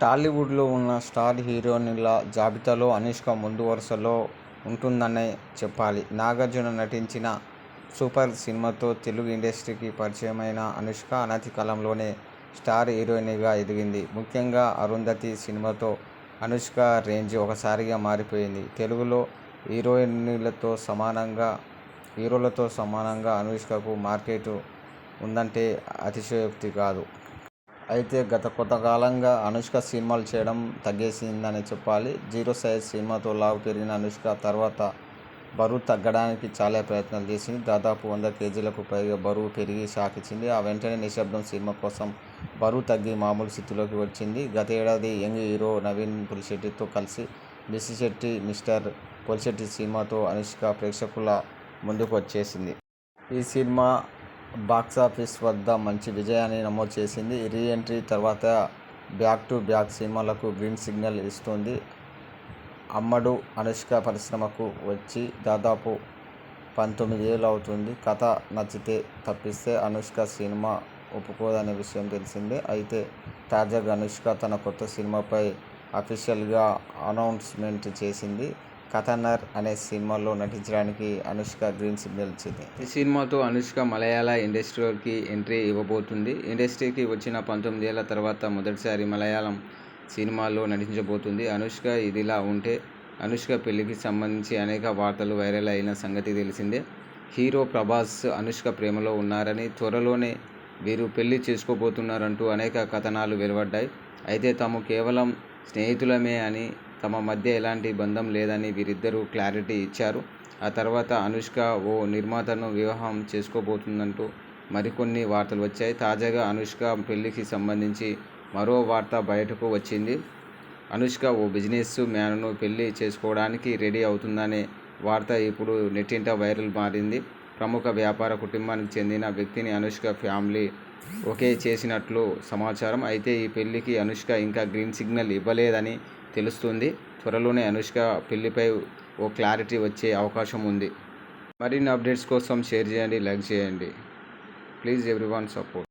టాలీవుడ్లో ఉన్న స్టార్ హీరోయిన్ల జాబితాలో అనుష్క ముందు వరుసలో ఉంటుందనే చెప్పాలి. నాగార్జున నటించిన 'సూపర్' సినిమాతో తెలుగు ఇండస్ట్రీకి పరిచయమైన అనుష్క అనతి కాలంలోనే స్టార్ హీరోయిన్గా ఎదిగింది. ముఖ్యంగా 'అరుంధతి' సినిమాతో అనుష్క రేంజ్ ఒకసారిగా మారిపోయింది. తెలుగులో హీరోయిన్లతో సమానంగా హీరోలతో సమానంగా అనుష్కకు మార్కెట్ ఉందంటే అతిశయోక్తి కాదు. అయితే గత కొంతకాలంగా అనుష్క సినిమాలు చేయడం తగ్గేసిందనే చెప్పాలి. 'జీరో సైజ్' సినిమాతో లావు పెరిగిన అనుష్క తర్వాత బరువు తగ్గడానికి చాలా ప్రయత్నాలు చేసింది. దాదాపు వంద కేజీలకు పైగా బరువు పెరిగి షాకిచ్చింది. ఆ వెంటనే 'నిశ్శబ్దం' సినిమా కోసం బరువు తగ్గి మామూలు స్థితిలోకి వచ్చింది. గతేడాది యంగ్ హీరో నవీన్ పులిశెట్టితో కలిసి 'మిస్సిశెట్టి మిస్టర్ పులిశెట్టి సినిమాతో అనుష్క ప్రేక్షకుల ముందుకు వచ్చేసింది. ఈ సినిమా బాక్సాఫీస్ వద్ద మంచి విజయాన్ని నమోదు చేసింది. రీ ఎంట్రీ తర్వాత బ్యాక్ టు బ్యాక్ సినిమాలకు గ్రీన్ సిగ్నల్ ఇస్తుంది 'అమ్మడు' అనుష్క పరిశ్రమకు వచ్చి దాదాపు పంతొమ్మిది ఏళ్ళు అవుతుంది కథ నచ్చితే తప్పిస్తే అనుష్క సినిమా ఒప్పుకోదనే విషయం తెలిసిందే. అయితే తాజాగా అనుష్క తన కొత్త సినిమాపై అఫీషియల్గా అనౌన్స్మెంట్ చేసింది. కథనర్ అనే సినిమాలో నటించడానికి అనుష్క గ్రీన్ సిగ్నల్ ఇచ్చింది. ఈ సినిమాతో అనుష్క మలయాళ ఇండస్ట్రీలోకి ఎంట్రీ ఇవ్వబోతుంది ఇండస్ట్రీకి వచ్చిన పంతొమ్మిది ఏళ్ళ తర్వాత మొదటిసారి మలయాళం సినిమాలో నటించబోతుంది అనుష్క. ఇదిలా ఉంటే అనుష్క పెళ్ళికి సంబంధించి అనేక వార్తలు వైరల్ అయిన సంగతి తెలిసిందే. హీరో ప్రభాస్ అనుష్క ప్రేమలో ఉన్నారని, త్వరలోనే వీరు పెళ్ళి చేసుకోబోతున్నారంటూ అనేక కథనాలు వెలువడ్డాయి. అయితే తాము కేవలం స్నేహితులమే అని, తమ మధ్య ఎలాంటి బంధం లేదని వీరిద్దరూ క్లారిటీ ఇచ్చారు. ఆ తర్వాత అనుష్క ఓ నిర్మాతను వివాహం చేసుకోబోతుందంటూ మరికొన్ని వార్తలు వచ్చాయి. తాజాగా అనుష్క పెళ్ళికి సంబంధించి మరో వార్త బయటకు వచ్చింది. అనుష్క ఓ బిజినెస్ మ్యాన్ను పెళ్ళి చేసుకోవడానికి రెడీ అవుతుందనే వార్త ఇప్పుడు నెట్టింట వైరల్ మారింది. ప్రముఖ వ్యాపార కుటుంబానికి చెందిన వ్యక్తిని అనుష్క ఫ్యామిలీ ఓకే చేసినట్లు సమాచారం. అయితే ఈ పెళ్ళికి అనుష్క ఇంకా గ్రీన్ సిగ్నల్ ఇవ్వలేదని తెలుస్తుంది త్వరలోనే అనుష్క పెళ్ళిపై ఓ క్లారిటీ వచ్చే అవకాశం ఉంది. మరిన్ని అప్డేట్స్ కోసం షేర్ చేయండి, లైక్ చేయండి. Please everyone support